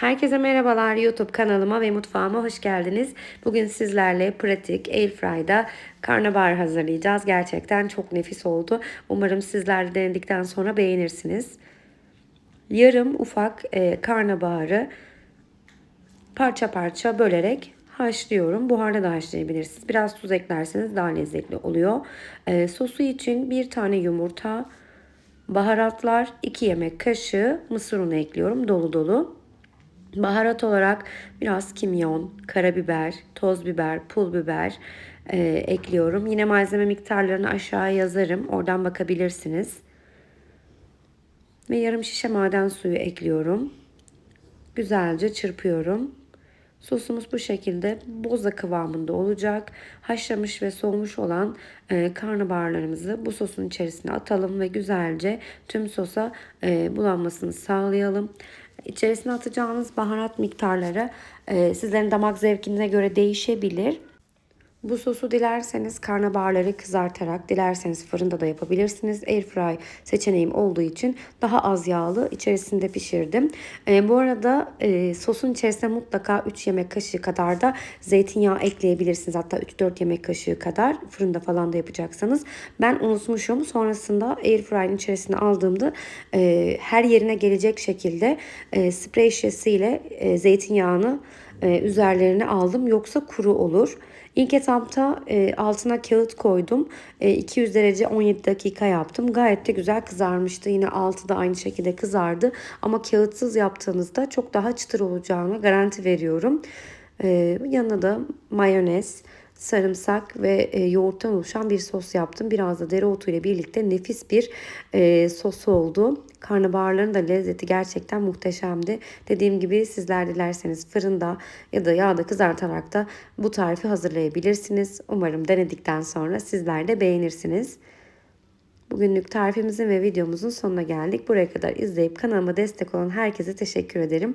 Herkese merhabalar YouTube kanalıma ve mutfağıma hoş geldiniz. Bugün sizlerle pratik Airfry'da karnabahar hazırlayacağız. Gerçekten çok nefis oldu. Umarım sizler de denedikten sonra beğenirsiniz. Yarım ufak e, karnabaharı parça parça bölerek haşlıyorum. Buharda da haşlayabilirsiniz. Biraz tuz eklerseniz daha lezzetli oluyor. E, sosu için bir tane yumurta, baharatlar, 2 yemek kaşığı mısır unu ekliyorum dolu dolu. Baharat olarak biraz kimyon, karabiber, toz biber, pul biber e, ekliyorum. Yine malzeme miktarlarını aşağıya yazarım. Oradan bakabilirsiniz. Ve yarım şişe maden suyu ekliyorum. Güzelce çırpıyorum. Sosumuz bu şekilde boza kıvamında olacak. Haşlamış ve soğumuş olan e, karnabaharlarımızı bu sosun içerisine atalım ve güzelce tüm sosa e, bulanmasını sağlayalım. İçerisine atacağınız baharat miktarları e, sizlerin damak zevkine göre değişebilir. Bu sosu dilerseniz karnabaharları kızartarak, dilerseniz fırında da yapabilirsiniz. Airfry seçeneğim olduğu için daha az yağlı içerisinde pişirdim. E, bu arada e, sosun içerisine mutlaka 3 yemek kaşığı kadar da zeytinyağı ekleyebilirsiniz. Hatta 3-4 yemek kaşığı kadar fırında falan da yapacaksanız. Ben unutmuşum. Sonrasında Airfry'in içerisine aldığımda e, her yerine gelecek şekilde e, sprey şişesiyle e, zeytinyağını e, üzerlerine aldım. Yoksa kuru olur. İlk etapta e, altına kağıt koydum. E, 200 derece 17 dakika yaptım. Gayet de güzel kızarmıştı. Yine altı da aynı şekilde kızardı. Ama kağıtsız yaptığınızda çok daha çıtır olacağına garanti veriyorum. E, yanına da mayonez, sarımsak ve e, yoğurttan oluşan bir sos yaptım. Biraz da dereotu ile birlikte nefis bir e, sos oldu. Karnabaharların da lezzeti gerçekten muhteşemdi. Dediğim gibi sizler dilerseniz fırında ya da yağda kızartarak da bu tarifi hazırlayabilirsiniz. Umarım denedikten sonra sizler de beğenirsiniz. Bugünlük tarifimizin ve videomuzun sonuna geldik. Buraya kadar izleyip kanalıma destek olan herkese teşekkür ederim.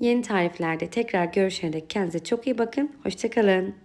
Yeni tariflerde tekrar görüşene dek kendinize çok iyi bakın. Hoşçakalın.